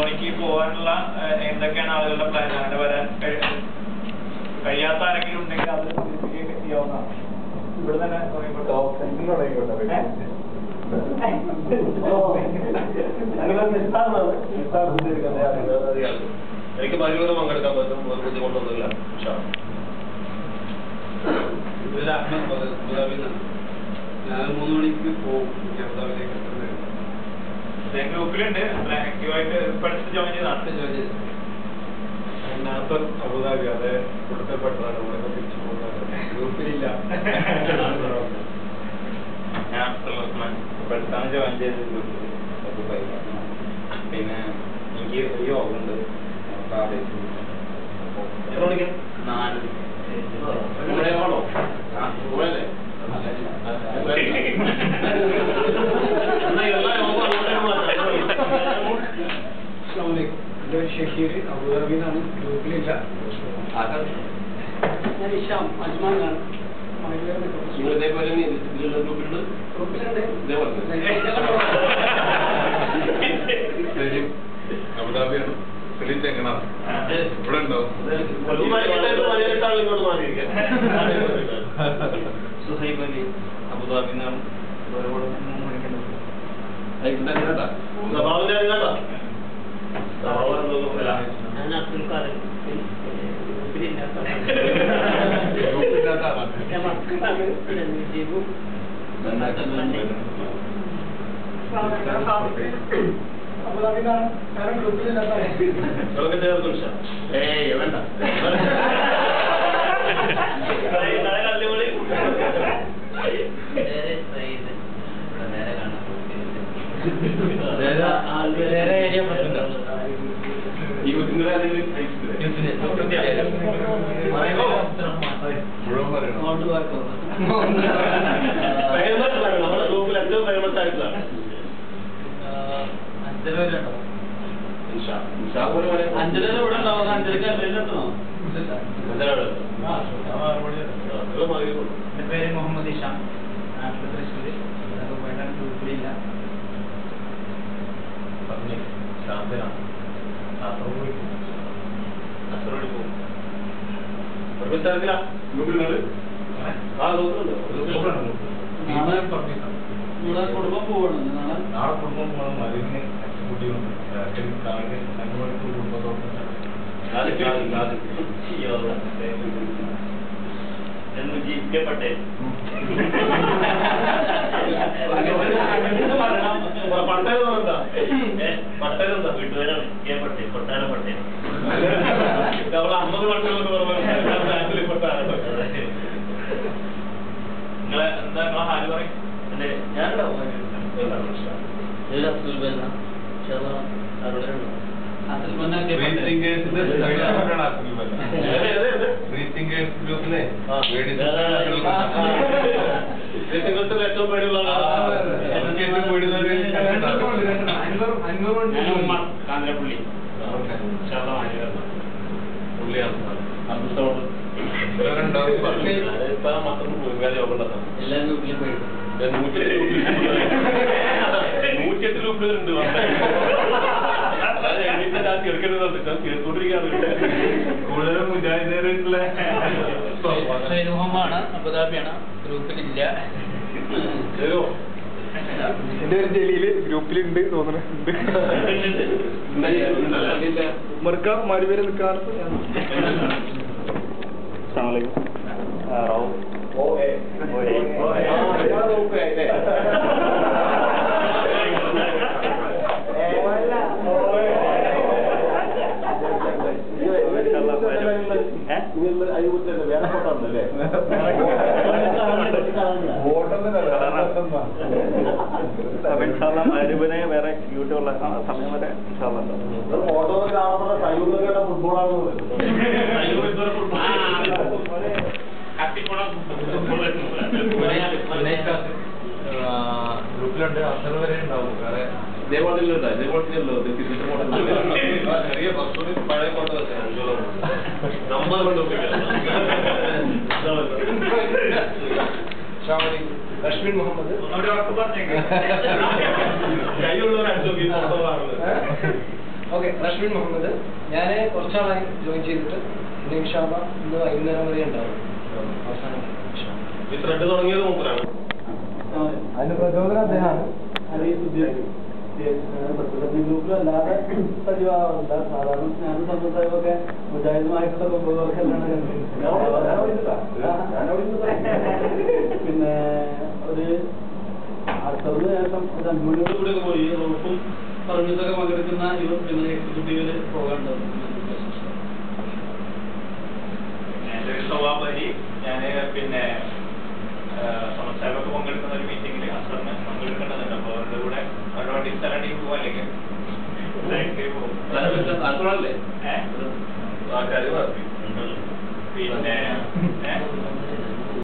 ധോണിക്ക് പോകാനുള്ള എന്തൊക്കെയാണ് ആളുകളുടെ പ്ലാൻ അങ്ങനെ വരാൻ കഴി- കഴിയാത്ത ആരെങ്കിലും ഉണ്ടെങ്കിൽ അത് സൂചിപ്പിക്കുകയൊക്കെ ചെയ്യാവുന്നതാണ്. ഇവിടെ തന്നെ. എനിക്ക് പരിപാടി പങ്കെടുക്കാൻ പറ്റും. ഒരു ബുദ്ധിമുട്ടൊന്നുമില്ല. ഇതിൽ അഹമ്മദ് ഞാൻ മൂന്ന് മണിക്ക് പോകും. എനിക്ക് അബുദാബിയിലേക്ക് എത്തുന്നത് ഞാൻ ഗ്രൂപ്പിലുണ്ട്. ആക്റ്റീവായിട്ട് അടുത്ത് ജോയിൻ ചെയ്താണ് അടുത്ത ജോലി ചെയ്തു. നാസർ അബുദാബി അതെ കൊടുത്തപ്പെട്ടതാണ് ഇവിടെ തിരിച്ചു പോകുന്നത് ഗ്രൂപ്പിലില്ല. ഇപ്പൊ ജോയിൻ ചെയ്തത് ഗ്രൂപ്പിൽ പിന്നെ എനിക്ക് ഒരു യോഗ ഉണ്ട്. നാല്. മണിയാണോ ഷഹീർ അബുദാബിന്നാണ് നിന്നാണ് ഗ്രൂപ്പിലില്ല ഞാൻ ഇഷാം അജ്മാനാണ് അബുദാബിയാണ്. സലീം ചെങ്ങനാണ് ഇവിടെ ഉണ്ടോ? ഈ മലയാളത്തിൽ മലയാളിട്ടാണ് ഇങ്ങോട്ട് മാറിയിരിക്കുക. സുഹൈബ് അലി അബുദാബി നിന്നാണ് Kalau kita harus berusaha. Eh, ya benda. നമ്മുടെ ഗ്രൂപ്പിൽ ഏറ്റവും ഫേമസ് ആയിട്ടുള്ള അഞ്ചര വരെ ഉണ്ടോ ഇൻഷാ. ഇൻഷാ പോലെ പറയാം. അഞ്ചര ഇവിടെ ഉണ്ടാവും അഞ്ചരക്ക് മതിയോ? എന്റെ പേര് മുഹമ്മദ് ഇഷാം നാട്ടിൽ തൃശ്ശൂര് അതൊക്കെ പോയിട്ടാണ് ഗ്രൂപ്പിലില്ല കാസർഗോഡ് പോകും. ഒരു മിനിറ്റ് ഗ്രൂപ്പിലുണ്ട് ആ ഗ്രൂപ്പിലുണ്ട് നാളെ കുടുംബം പോവാണ്. നാളെ കുടുംബം പോകണം മരുന്ന് എക്സിക്യൂട്ടീവ് കാണിന് രണ്ടു മണിക്കൂർ കുടുംബത്തോടെ എന്ന് ജീവിക്കപ്പെട്ടെ. പട്ടേൽ എന്താ പട്ടേൽ എന്താ വീട്ടുപേരാണ് ജീവിക്കപ്പെട്ടെ കൊട്ടാരപ്പെട്ടെ അവളെ അമ്മത് പട്ടേൽ എന്ന് പറഞ്ഞു ബാങ്കിൽ കൊട്ടാരം നിങ്ങളെ എന്താ നിങ്ങളെ ഹാൽ പറയും. ഞാനുണ്ടാവും ഇത് അബ്ദുൽ ബന്ന റീത്തിങ്കേഴ്സ് ഗ്രൂപ്പിലെ നിങ്ങൾക്ക് ഏറ്റവും പേടിയുള്ള കാഞ്ഞിരപ്പള്ളി പുള്ളിയാണ് അബ്ദുസോട് ഇപ്പൊ മാത്രം മുൻകാല യോഗം ഉണ്ടാക്കാം എല്ലാ ഗ്രൂപ്പിലും പോയി നൂറ്റിയെട്ട് രൂപയുണ്ട് കൂടുതലും മുജാഹിദായിട്ടുള്ള മുഹമ്മാണ് അബുദാബിയാണ്. ഗ്രൂപ്പിലില്ല. എന്റെ ഒരു ജലീൽ. ഗ്രൂപ്പിലുണ്ട് തോന്നുന്നുണ്ട് മർക്ക മാരുപേരെ നിൽക്കാറ് മരുവിനെ വേറെ യൂട്യൂബുള്ള സമയം വരെ ഗ്രൂപ്പിലുണ്ട് അത്ര വരെ ഉണ്ടാവും വേറെ ചെറിയ കുറച്ചുകൂടി പഴയ ഫോട്ടോ നമ്മൾ ലക്ഷ്മി മുഹമ്മദ്. ഓക്കെ റഷ്മിൻ മുഹമ്മദ്. ഞാൻ കുറച്ചാളായി ജോയിൻ ചെയ്തിട്ട്. ഇന്ന് ഇൻഷാല്ല ഇന്ന് വൈകുന്നേരം വരെ ഉണ്ടാവും. അവസാനം ഇൻഷാ അല്ലാ. ഈ ത്രെഡ് തുടങ്ങിയത് മൂപ്പരാണ്. അതിന് പ്രചോദനം അദ്ദേഹമാണ്. ഗ്രൂപ്പിൽ അല്ലാതെ സജീവമാവുന്നില്ല സാധാരണ സ്നാന സമ്പ്രദായമൊക്കെ മുജാഹിദുമായിട്ടുള്ള കൊമ്പുകൾക്കെല്ലാം പിന്നെ ഒരു കൂടെ പോയി. റോഫും പറഞ്ഞിട്ടൊക്കെ പങ്കെടുക്കുന്ന ഇവർ പിന്നെ എക്സിക്യൂട്ടീവിൽ പോകാനുണ്ടാവും എന്റെ ഒരു സ്വഭാവരി ഞാൻ പിന്നെ സമസ്തകൊക്കെ പങ്കെടുക്കുന്ന ഒരു മീറ്റിംഗിൽ അസറിന് പങ്കെടുക്കേണ്ടതുണ്ട്. അപ്പോൾ അവരുടെ കൂടെ അവരുടെ വണ്ടി സ്ഥലം ടീം പോകും അല്ലെങ്കിൽ പിന്നെ?